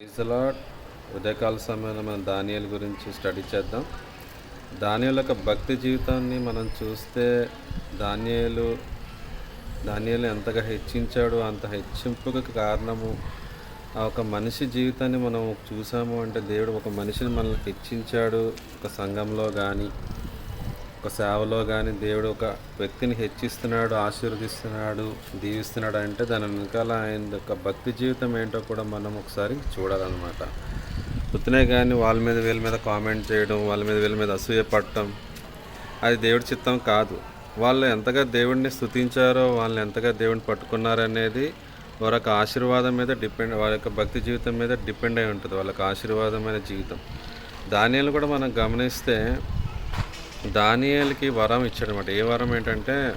ఇజలాట్ ఉదయకాల సమయంలో మనం దానియల్ గురించి స్టడీ చేద్దాం. దానియల్ యొక్క భక్తి జీవితాన్ని మనం చూస్తే దానియలు దానియలు ఎంతగా హెచ్చించాడు అంత హెచ్చింపుకు కారణము. ఆ ఒక మనిషి జీవితాన్ని మనం చూసాము అంటే దేవుడు ఒక మనిషిని మనల్ని హెచ్చించాడు ఒక సంఘంలో కానీ ఒక సేవలో కానీ దేవుడు ఒక వ్యక్తిని హెచ్చిస్తున్నాడు ఆశీర్వదిస్తున్నాడు దీవిస్తున్నాడు అంటే దాని వెనకాల ఆయన యొక్క భక్తి జీవితం ఏంటో కూడా మనం ఒకసారి చూడాలన్నమాట. పుత్తినే కానీ వాళ్ళ మీద వీళ్ళ మీద కామెంట్ చేయడం వాళ్ళ మీద వీళ్ళ మీద అసూయ పట్టడం అది దేవుడి చిత్తం కాదు. వాళ్ళు ఎంతగా దేవుడిని స్తుతించారో వాళ్ళని ఎంతగా దేవుడిని పట్టుకున్నారనేది వారి యొక్క ఆశీర్వాదం మీద డిపెండ్ వారి యొక్క భక్తి జీవితం మీద డిపెండ్ అయి ఉంటుంది. వాళ్ళకి ఆశీర్వాదమైన జీవితం. దానియాలు కూడా మనం గమనిస్తే దానియాలకి వరం ఇచ్చాడనమాట. ఏ వరం ఏంటంటే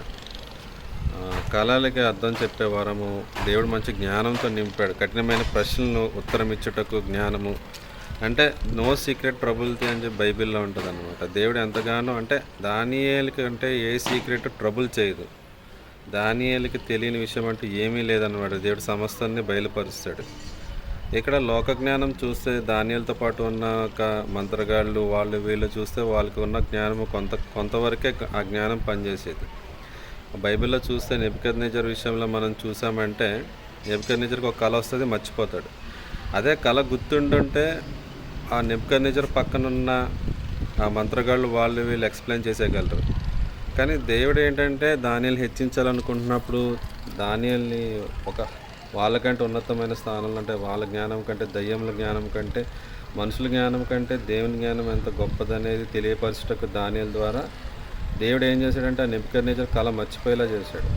కళలకి అర్థం చెప్పే వరము దేవుడు మంచి జ్ఞానంతో నింపాడు. కఠినమైన ప్రశ్నలను ఉత్తరం ఇచ్చుటకు జ్ఞానము. అంటే నో సీక్రెట్ ట్రబుల్ది అని చెప్పి బైబిల్లో ఉంటుంది అనమాట దేవుడు ఎంతగానో అంటే దానియేలకి అంటే ఏ సీక్రెట్ ట్రబుల్ చేయదు. దానియేలకి తెలియని విషయం అంటూ ఏమీ లేదన్నమాట. దేవుడు సమస్తాన్ని బయలుపరుస్తాడు. ఇక్కడ లోక జ్ఞానం చూస్తే ధాన్యాలతో పాటు ఉన్న ఒక మంత్రగాళ్ళు వాళ్ళు వీళ్ళు చూస్తే వాళ్ళకి ఉన్న జ్ఞానము కొంత కొంతవరకే ఆ జ్ఞానం పనిచేసేది. బైబిల్లో చూస్తే నెబికద్ నిజర్ విషయంలో మనం చూసామంటే నెబికద్ నిజర్కి ఒక కళ వస్తుంది మర్చిపోతాడు. అదే కళ గుర్తుండుంటే ఆ నెబికద్ నిజర్ పక్కనున్న ఆ మంత్రగాళ్ళు వాళ్ళు వీళ్ళు ఎక్స్ప్లెయిన్ చేసేయగలరు. కానీ దేవుడు ఏంటంటే దానిని హెచ్చించాలనుకుంటున్నప్పుడు ధాన్యాల్ని ఒక వాళ్ళకంటే ఉన్నతమైన స్థానంలో అంటే వాళ్ళ జ్ఞానం కంటే దయ్యముల జ్ఞానం కంటే మనుషుల జ్ఞానం కంటే దేవుని జ్ఞానం ఎంత గొప్పదనేది తెలియపరచుటకు దానియల ద్వారా దేవుడు ఏం చేశాడంటే ఆ నిపుకర్ నేచర్ కళ మర్చిపోయేలా చేశాడు.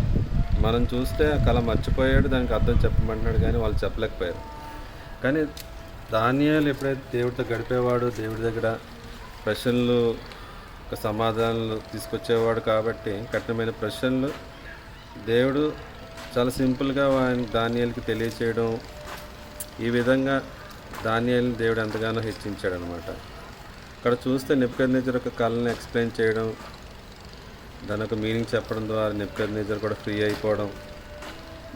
మనం చూస్తే ఆ కళ మర్చిపోయాడు దానికి అర్థం చెప్పమంటున్నాడు కానీ వాళ్ళు చెప్పలేకపోయారు. కానీ దానియాలు ఎప్పుడైతే దేవుడితో గడిపేవాడు దేవుడి దగ్గర ప్రశ్నలు సమాధానాలు తీసుకొచ్చేవాడు కాబట్టి కఠినమైన ప్రశ్నలు దేవుడు చాలా సింపుల్గా ఆయన ధాన్యాలకి తెలియచేయడం ఈ విధంగా ధాన్యాలను దేవుడు ఎంతగానో హెచ్చించాడు అనమాట ఇక్కడ చూస్తే నిపుకర్ ఒక కళను ఎక్స్ప్లెయిన్ చేయడం దాని ఒక మీనింగ్ చెప్పడం ద్వారా నిపుకర్ కూడా ఫ్రీ అయిపోవడం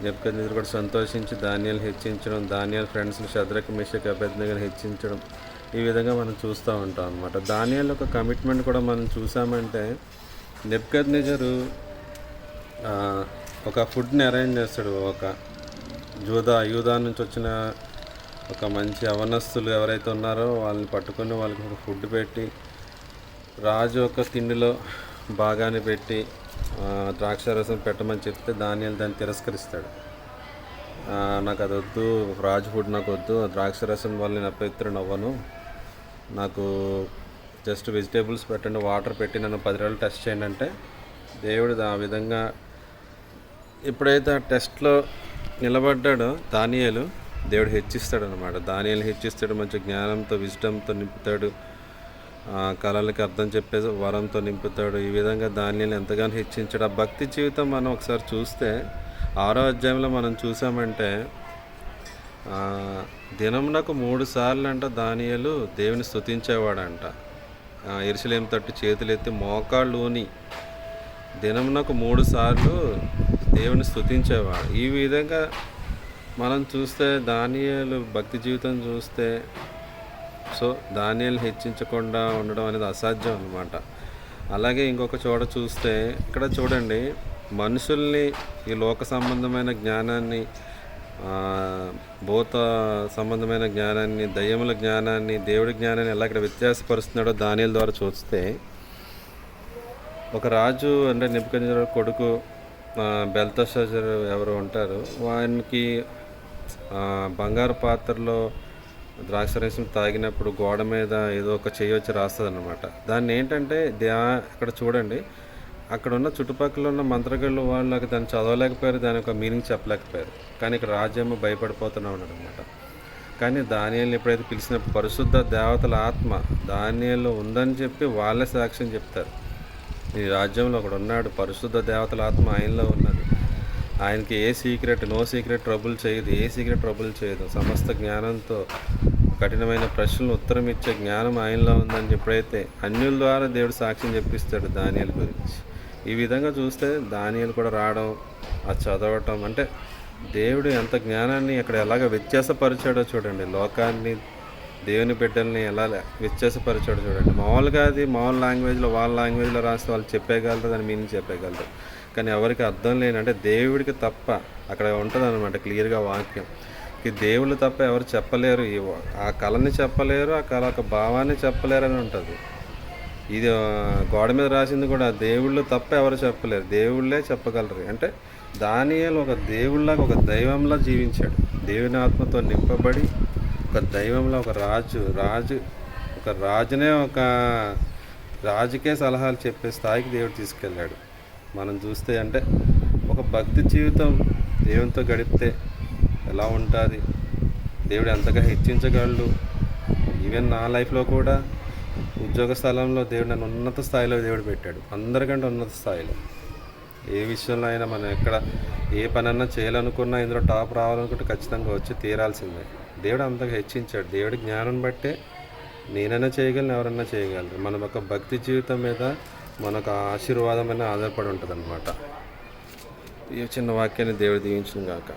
నెప్పుకర్ కూడా సంతోషించి ధాన్యాలు హెచ్చించడం ధాన్యాల ఫ్రెండ్స్ని శద్రక మిషక్ అభ్యర్థిగా హెచ్చించడం ఈ విధంగా మనం చూస్తూ ఉంటాం అనమాట ధాన్యాల ఒక కమిట్మెంట్ కూడా మనం చూసామంటే నెప్కద్ నిజరు ఒక ఫుడ్ని అరేంజ్ చేస్తాడు ఒక జూదా యూదా నుంచి వచ్చిన ఒక మంచి అవనస్తులు ఎవరైతే ఉన్నారో వాళ్ళని పట్టుకొని వాళ్ళకి ఒక ఫుడ్ పెట్టి రాజు ఒక తిండిలో భాగాన్ని పెట్టి ద్రాక్ష రసం పెట్టమని చెప్తే ధాన్యాలు దాన్ని తిరస్కరిస్తాడు. నాకు అది వద్దు రాజు ఫుడ్ నాకు వద్దు ద్రాక్ష రసం వల్ల నేను అపవిత్రుని అవ్వను నాకు జస్ట్ వెజిటేబుల్స్ పెట్టండి వాటర్ పెట్టి నన్ను పది రోజులు టెస్ట్ చేయండి అంటే దేవుడు ఆ విధంగా ఎప్పుడైతే ఆ టెస్ట్లో నిలబడ్డాడో దానియాలు దేవుడు హెచ్చిస్తాడు అనమాట దానియాలు హెచ్చిస్తాడు మంచి జ్ఞానంతో విజ్డమ్తో నింపుతాడు. కళలకు కళలకి అర్థం చెప్పే వరంతో నింపుతాడు. ఈ విధంగా దానిని ఎంతగానో హెచ్చించాడు. ఆ భక్తి జీవితం మనం ఒకసారి చూస్తే ఆరో అధ్యాయంలో మనం చూసామంటే దినంనకు మూడు సార్లు అంట దానియలు దేవుని స్థుతించేవాడంట ఎరుసలేం తట్టు చేతులు ఎత్తి మోకాళ్ళుని. దినమునకు మూడు సార్లు దేవుని స్థుతించేవాడు ఈ విధంగా మనం చూస్తే దానియాలు భక్తి జీవితం చూస్తే సో ధాన్యాలు హెచ్చించకుండా ఉండడం అనేది అసాధ్యం అనమాట అలాగే ఇంకొక చోట చూస్తే ఇక్కడ చూడండి మనుషుల్ని ఈ లోక సంబంధమైన జ్ఞానాన్ని భూత సంబంధమైన జ్ఞానాన్ని దయ్యముల జ్ఞానాన్ని దేవుడి జ్ఞానాన్ని ఎలా ఇక్కడ వ్యత్యాసపరుస్తున్నాడో దానిల ద్వారా చూస్తే ఒక రాజు అంటే నిపుకజర కొడుకు బెల్తషజర్ ఎవరు ఉంటారు వానికి బంగారు పాత్రలో ద్రాక్ష రసం తాగినప్పుడు గోడ మీద ఏదో ఒక చెయ్యి వచ్చి రాస్తుంది అనమాట దాన్ని ఏంటంటే దా ఇక్కడ చూడండి అక్కడ ఉన్న చుట్టుపక్కల ఉన్న మంత్రగళ్ళు వాళ్ళకి దాన్ని చదవలేకపోయారు దాని యొక్క మీనింగ్ చెప్పలేకపోయారు. కానీ ఇక్కడ రాజ్యము భయపడిపోతూనే ఉన్నాడు అనమాట కానీ దానియాలను ఎప్పుడైతే పిలిచినప్పుడు పరిశుద్ధ దేవతల ఆత్మ దానియాలు ఉందని చెప్పి వాళ్ళే సాక్ష్యం చెప్తారు. ఈ రాజ్యంలో ఒకడు ఉన్నాడు. పరిశుద్ధ దేవతల ఆత్మ ఆయనలో ఉన్నది. ఆయనకి ఏ సీక్రెట్ నో సీక్రెట్ ట్రబుల్ చేయదు. ఏ సీక్రెట్ ట్రబుల్ చేయదు. సమస్త జ్ఞానంతో కఠినమైన ప్రశ్నలు ఉత్తరం ఇచ్చే జ్ఞానం ఆయనలో ఉందని చెప్పడైతే అన్యుల ద్వారా దేవుడు సాక్ష్యం చెప్పిస్తాడు దానియల గురించి. ఈ విధంగా చూస్తే దానియలు కూడా రావడం అది చదవటం అంటే దేవుడు ఎంత జ్ఞానాన్ని అక్కడ ఎలాగ వ్యత్యాసపరిచాడో చూడండి. లోకాన్ని దేవుని బిడ్డల్ని ఎలా వ్యత్యాసపరచాడు చూడండి. మామూలుగా అది మామూలు లాంగ్వేజ్లో వాళ్ళ లాంగ్వేజ్లో రాస్తే వాళ్ళు చెప్పేయగలరు దాని మీనింగ్ చెప్పేయగలరు. కానీ ఎవరికి అర్థం లేనంటే దేవుడికి తప్ప అక్కడ ఉంటుంది అనమాట క్లియర్గా వాక్యం. ఈ దేవుళ్ళు తప్ప ఎవరు చెప్పలేరు. ఈ ఆ కళని చెప్పలేరు ఆ కళ ఒక భావాన్ని చెప్పలేరు అని ఉంటుంది. ఇది గోడ మీద రాసింది కూడా దేవుళ్ళు తప్ప ఎవరు చెప్పలేరు. దేవుళ్ళే చెప్పగలరు. అంటే దానియలు ఒక దేవుళ్ళగా ఒక దైవంలా జీవించాడు. దేవుని ఆత్మతో నింపబడి ఒక దైవంలో ఒక రాజు రాజు ఒక రాజునే ఒక రాజుకే సలహాలు చెప్పే స్థాయికి దేవుడు తీసుకెళ్ళాడు. మనం చూస్తే అంటే ఒక భక్తి జీవితం దేవునితో గడిపితే ఎలా ఉంటుంది? దేవుడు ఎంతగా హెచ్చించగలడు? ఈవెన్ నా లైఫ్లో కూడా ఉద్యోగ స్థలంలో దేవుడు నన్ను ఉన్నత స్థాయిలో దేవుడు పెట్టాడు. అందరికంటే ఉన్నత స్థాయిలో. ఏ విషయంలో అయినా మనం ఎక్కడ ఏ పనన్నా చేయాలనుకున్నా ఇందులో టాప్ రావాలనుకుంటే ఖచ్చితంగా వచ్చి తీరాల్సిందే. దేవుడు అంతగా హెచ్చించాడు. దేవుడి జ్ఞానం బట్టే నేనైనా చేయగలను ఎవరన్నా చేయగలరు. మన యొక్క భక్తి జీవితం మీద మనకు ఆశీర్వాదం అనేది ఆధారపడి ఉంటుంది అనమాట ఈ చిన్న వాక్యాన్ని దేవుడు దీవించిన గాక.